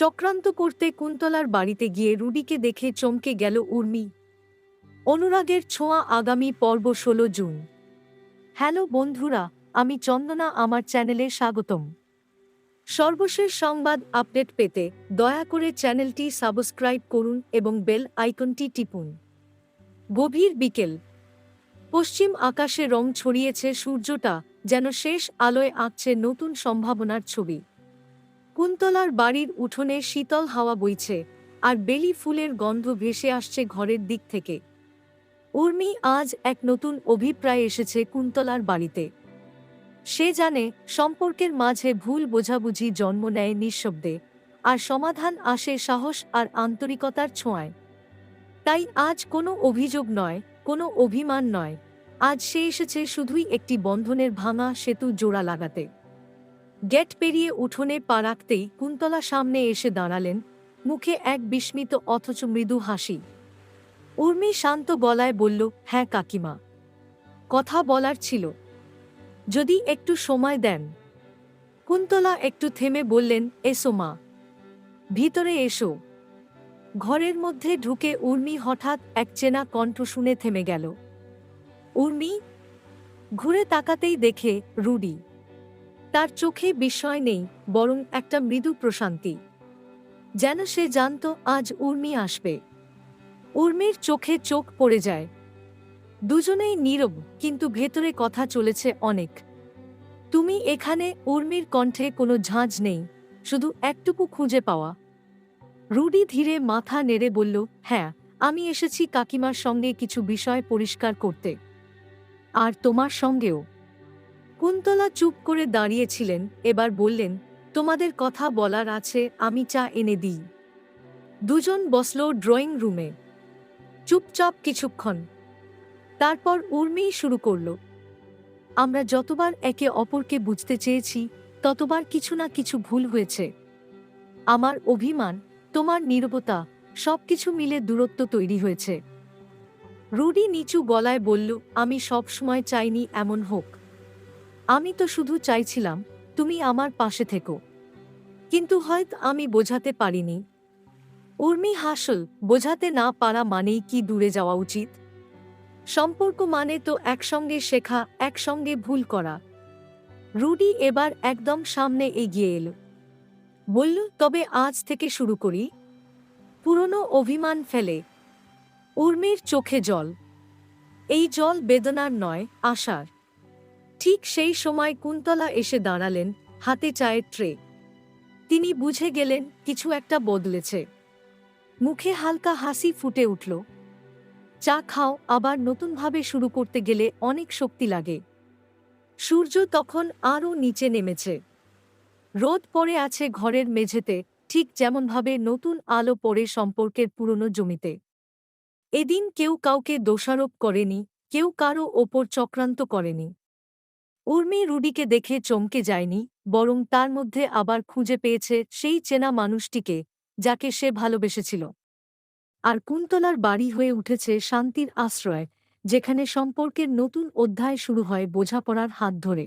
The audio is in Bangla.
চক্রান্ত করতে কুন্তলার বাড়িতে গিয়ে রুডিকে দেখে চমকে গেল উর্মি। অনুরাগের ছোঁয়া আগামী পর্ব ষোলো জুন। হ্যালো বন্ধুরা, আমি চন্দনা, আমার চ্যানেলে স্বাগতম। সর্বশেষ সংবাদ আপডেট পেতে দয়া করে চ্যানেলটি সাবস্ক্রাইব করুন এবং বেল আইকনটি টিপুন। গভীর বিকেল। পশ্চিম আকাশে রং ছড়িয়েছে সূর্যটা, যেন শেষ আলোয় আঁকছে নতুন সম্ভাবনার ছবি। কুন্তলার বাড়ির উঠোনে শীতল হাওয়া বইছে, আর বেলি ফুলের গন্ধ ভেসে আসছে ঘরের দিক থেকে। উর্মি আজ এক নতুন অভিপ্রায় এসেছে কুন্তলার বাড়িতে। সে জানে সম্পর্কের মাঝে ভুল বোঝাবুঝি জন্ম নেয় নিঃশব্দে, আর সমাধান আসে সাহস আর আন্তরিকতার ছোঁয়ায়। তাই আজ কোনো অভিযোগ নয়, কোনো অভিমান নয়, আজ সে এসেছে শুধুই একটি বন্ধনের ভাঙা সেতু জোড়া লাগাতে। গেট পেরিয়ে উঠোনে পা রাখতেই কুন্তলা সামনে এসে দাঁড়ালেন, মুখে এক বিস্মিত অথচ মৃদু হাসি। উর্মি শান্ত গলায় বলল হ্যাঁ কাকিমা। কথা বলার ছিল। যদি একটু সময় দেন। কুন্তলা একটু থেমে বললেন, এসো মা। ভিতরে এসো। ঘরের মধ্যে ঢুকে উর্মি হঠাৎ এক চেনা কণ্ঠ শুনে থেমে গেল। উর্মি ঘুরে তাকাতেই দেখে রুডি। তার চোখে বিস্ময় নেই, বরং একটা মৃদু প্রশান্তি। যেন সে জানত আজ উর্মি আসবে। উর্মির চোখে চোখ পড়ে যায়। দুজনেই নীরব, কিন্তু ভেতরে কথা চলেছে অনেক। তুমি এখানে উর্মির কণ্ঠে কোনো ঝাঁঝ নেই, শুধু একটুকু খুঁজে পাওয়া। রুডি ধীরে মাথা নেড়ে বলল হ্যাঁ আমি এসেছি কাকিমার সঙ্গে কিছু বিষয় পরিষ্কার করতে। আর তোমার সঙ্গেও। কুন্তলা চুপ করে দাঁড়িয়েছিলেন, এবার বললেন, তোমাদের কথা বলার আছে, আমি চা এনে দিই। দুজন বসল ড্রয়িং রুমে। চুপচাপ কিছুক্ষণ। তারপর উর্মি শুরু করল, আমরা যতবার একে অপরকে বুঝতে চেয়েছি, ততবার কিছু না কিছু ভুল হয়েছে। আমার অভিমান, তোমার নীরবতা, সবকিছু মিলে দূরত্ব তৈরি হয়েছে। রুডি নিচু গলায় বলল, আমি সব সময় চাইনি এমন হোক। আমি তো শুধু চাইছিলাম, তুমি আমার পাশে থেকো। কিন্তু হয়তো আমি বোঝাতে পারিনি। উর্মি হাসল, বোঝাতে না পারা মানেই কি দূরে যাওয়া উচিত? সম্পর্ক মানে তো একসঙ্গে শেখা, একসঙ্গে ভুল করা। রুডি এবার একদম সামনে এগিয়ে এলো। বলল, তবে আজ থেকে শুরু করি? পুরনো অভিমান ফেলে। উর্মির চোখে জল। এই জল বেদনার নয়, আশার। ঠিক সেই সময় কুন্তলা এসে দাঁড়ালেন হাতে চায়ের ট্রে। তিনি বুঝে গেলেন কিছু একটা বদলেছে। মুখে হালকা হাসি ফুটে উঠল। চা খাও, আবার নতুনভাবে শুরু করতে গেলে অনেক শক্তি লাগে। সূর্য তখন আরও নিচে নেমেছে। রোদ পড়ে আছে ঘরের মেঝেতে, ঠিক যেমনভাবে নতুন আলো পড়ে সম্পর্কের পুরনো জমিতে। এদিন কেউ কাউকে দোষারোপ করেনি, কেউ কারও ওপর চক্রান্ত করেনি। উর্মি রুডিকে দেখে চমকে যায়নি, বরং তার মধ্যে আবার খুঁজে পেয়েছে সেই চেনা মানুষটিকে, যাকে সে ভালোবেসেছিল। আর কুন্তলার বাড়ি হয়ে উঠেছে শান্তির আশ্রয়, যেখানে সম্পর্কের নতুন অধ্যায় শুরু হয় বোঝাপড়ার হাত ধরে।